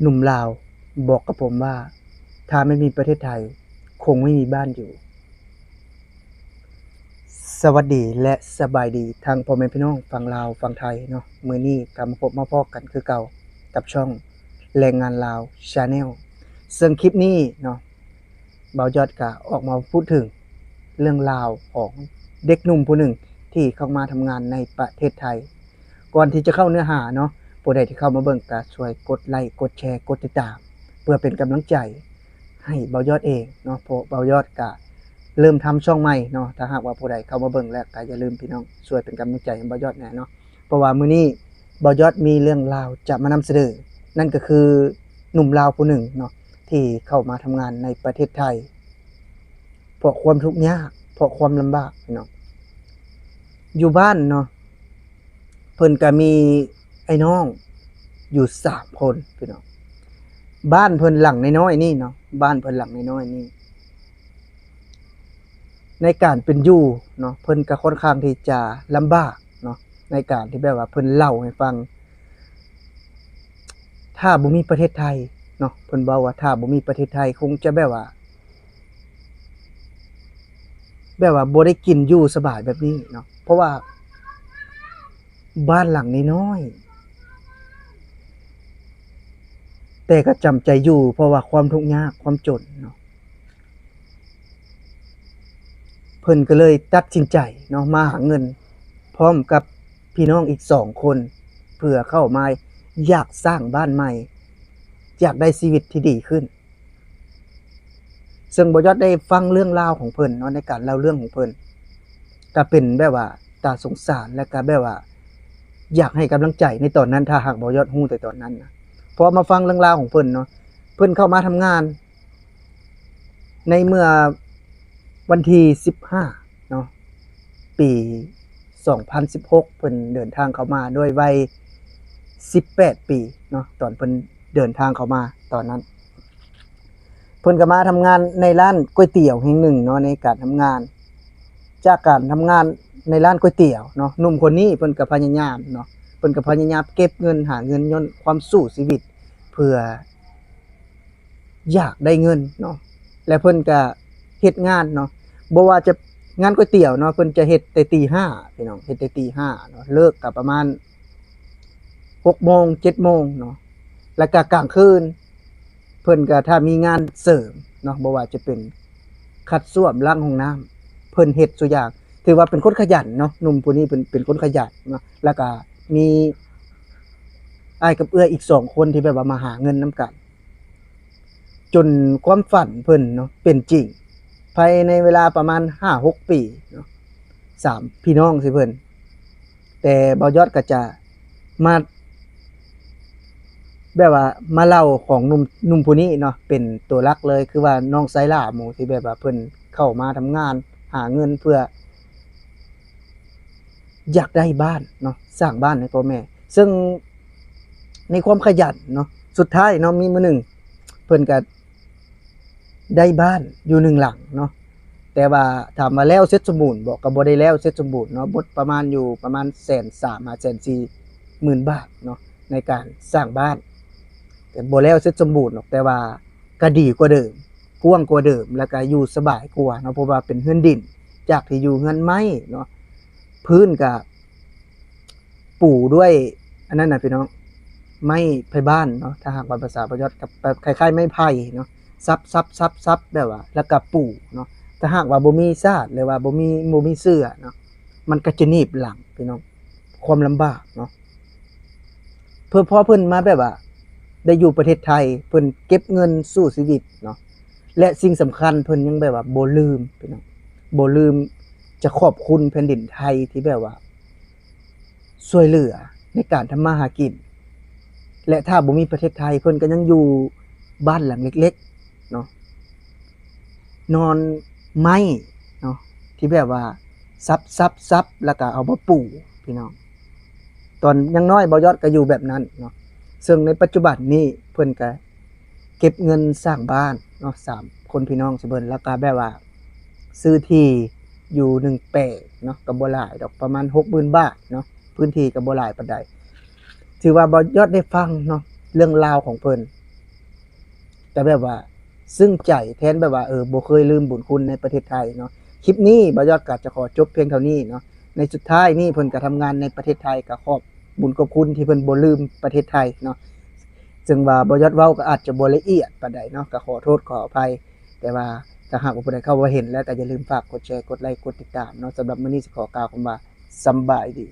หนุ่มลาวบอกกับผมว่า ถ้าไม่มีประเทศไทย คงไม่มีบ้านอยู่ สวัสดีและสบายดีทางพ่อแม่พี่น้องฝั่งลาวฝั่งไทยเนาะมือนี้กลับมาพบมาพอกันคือเก่ากับช่องแรงงานลาวชาแนลซึ่งคลิปนี้เนาะเบายอดก็ออกมาพูดถึงเรื่องราวของเด็กหนุ่มผู้หนึ่งที่เข้ามาทำงานในประเทศไทย ก่อนที่จะเข้าเนื้อหาเนาะ ผู้ใดที่เข้ามาเบิ่งก็ช่วยกดไลค์กดแชร์กดติดตาม เพื่อเป็นกำลังใจให้เบายอดเองเนาะเพราะเบายอดก็เริ่มทำช่องใหม่เนาะถ้าหากว่าผู้ใดเข้ามาเบิ่งแล้วก็อย่าลืมพี่น้องช่วยเป็นกำลังใจให้เบายอดแน่เนาะเพราะว่ามื้อนี้เบายอดมีเรื่องราวจะมานำเสนอนั่นก็คือหนุ่มลาวผู้หนึ่งเนาะที่เข้ามาทำงานในประเทศไทยเพราะความทุกข์ยากเพราะความลำบากพี่น้องอยู่บ้านเนาะเพิ่นก็มีไอ้น้อง อยู่สามคนพี่น้องบ้านเพิ่นหลังน้อยๆนี่เนาะบ้านเพิ่นหลังน้อยๆนี่ ในการเป็นอยู่เนาะเพิ่นก็ค่อนข้างที่จะลำบากเนาะในการที่แบบว่าเพิ่นเล่าให้ฟัง ถ้าบ่มีประเทศไทยเนาะเพิ่นบอกว่าถ้าบ่มีประเทศไทยคงจะแบบว่าแบบว่าบ่ได้กินอยู่สบายแบบนี้เนาะเพราะว่าบ้านหลังน้อยๆ แต่ก็จำใจอยู่ เพราะว่าความทุกข์ยากความจนเนาะเพิ่นก็เลยตัดสินใจเนาะมาหาเงิน พร้อมกับพี่น้องอีกสองคนเพื่อเข้ามาอยากสร้างบ้านใหม่ อยากได้ชีวิตที่ดีขึ้น ซึ่งบยอดได้ฟังเรื่องราวของเพิ่นเนาะในการเล่าเรื่องของเพิ่นก็เป็นแบบว่าตาสงสารและก็แบบว่า อยากให้กำลังใจในตอนนั้นถ้าหากบยอดฮู้แต่ตอนนั้นนะ พอมาฟังเรื่องราวของเพิ่นเนาะเพิ่นเข้ามาทำงาน ในเมื่อวันที่15เนาะปี2016เพิ่นเดินทางเข้ามาด้วยวัย18ปีเนาะตอนเพิ่นเดินทางเข้ามาตอนนั้น เพิ่นก็มาทำงานในร้านก๋วยเตี๋ยวแห่งหนึ่งเนาะในการทำงาน จากการทำงานในร้านก๋วยเตี๋ยวเนาะหนุ่มคนนี้เพิ่นก็พยายามเนาะ เพิ่นก็พยายามเก็บเงินหาเงินย้อนความสู้ชีวิต เพื่อ อยากได้เงินเนาะและเพิ่นก็เฮ็ดงานเนาะบ่ว่าจะงานก๋วยเตี๋ยวเนาะเพิ่นจะเฮ็ดแต่ตีห้าพี่น้องเฮ็ดแต่ตีห้าเนาะเลิกก็ประมาณ6โมง7โมงเนาะแล้วก็กลางคืน เพิ่นก็ถ้ามีงานเสริมเนาะบ่ว่าจะเป็นคัดส้วมล้างห้องน้ำเพิ่นเฮ็ดซุอย่างถือว่าเป็นคนขยันเนาะหนุ่มผู้นี้เป็นเป็นคนขยันเนาะแล้วก็ มีอ้ายกับเอื้ออีกสองคนที่แบบว่ามาหาเงินนํกัน จนความฝันเพิ่นเนาะเป็นจริง ภายในเวลาประมาณ5-6ปีเนาะสามพี่น้องสิเพิ่นแต่เบายอดก็จะมาแบบว่ามาเล่าของนุ่มนุ่มผู้นี้เนาะเป็นตัวหลักเลยคือว่าน้องไซล่าหมูที่แบบว่าเพิ่นเข้ามาทำงาน หาเงินเพื่อ อยากได้บ้านเนาะสร้างบ้านให้พ่อแม่ ซึ่งในความขยันเนาะสุดท้ายเนาะมีมือหนึ่งเพิ่นก็ได้บ้านอยู่หนึ่งหลังเนาะแต่ว่าถามมาแล้วเสร็จสมบูรณ์บอกก็บ่ได้แล้วเสร็จสมบูรณ์เนาะบดประมาณอยู่ประมาณแสนสามมาแสนสี่หมื่นบาทเนาะในการสร้างบ้าน แต่บ่แล้วเสร็จสมบูรณ์หรอกแต่ว่าก็ดีกว่าเดิมกว้างกว่าเดิมแล้วก็อยู่สบายกว่าเนาะเพราะว่าเป็นเฮือนดิน จากที่อยู่เฮือนไม้เนาะ พื้นก็ปูด้วย อันนั้นนะพี่น้องไม้ไผ่บ้านเนาะถ้าหากว่าภาษาประยศกับแบบคล้ายๆ ไม้ไผ่เนาะซับซับซับซับแบบว่า แล้วก็ปูเนาะถ้าหากว่าบ่มีซาดหรือว่าบ่มีบ่มีเสื้อเนาะมันก็จะหนีบหลังพี่น้องความลำบากเนาะเพื่อพอเพิ่นมาแบบว่า ได้อยู่ประเทศไทยเพิ่นเก็บเงินสู้ชีวิตเนาะและสิ่งสำคัญเพิ่นยังแบบว่าบ่ลืมพี่น้องบ่ลืม จะขอบคุณแผ่นดินไทยที่แบบว่าช่วยเหลือในการทำมาหากิน และถ้าบ่มีประเทศไทยเพิ่นก็ยังอยู่บ้านหลังเล็กๆเนาะนอนไม้เนาะที่แบบว่าซับซับซับแล้วก็เอามาปลูกพี่น้อง ตอนยังน้อยบอยอดก็อยู่แบบนั้นเนาะซึ่งในปัจจุบันนี้เพิ่นก็เก็บเงินสร้างบ้านเนาะสามคนพี่น้องสิเบิ่นแล้วก็แบบว่า ซื้อที่ อยู่หนึ่งแปลงเนาะก็บ่หลายดอกประมาณ60,000บาทเนาะพื้นที่ก็บ่หลายปานใดถือว่าบอยอดได้ฟังเนาะเรื่องราวของเพิ่นแต่แบบว่า ซึ่งใจแทนแบบว่าเออบ่เคยลืมบุญคุณในประเทศไทยเนาะคลิปนี้บ่ยอดก็จะขอจบเพียงเท่านี้เนาะในสุดท้ายนี่เพิ่นก็ทำงานในประเทศไทยก็ขอบบุญขอบคุณที่เพิ่นบ่ลืมประเทศไทยเนาะซึ่งว่าบ่ยอดเว้าก็อาจจะบ่ละเอียดปานใดเนาะก็ขอโทษขออภัยแต่ว่า ถ้าหากว่าผู้ใดเข้ามาเห็นแล้วแต่อย่าลืมฝากกดแชร์กดไลค์กดติดตามเนาะสำหรับมื้อนี้สิขอกล่าวคำว่าสำบายดี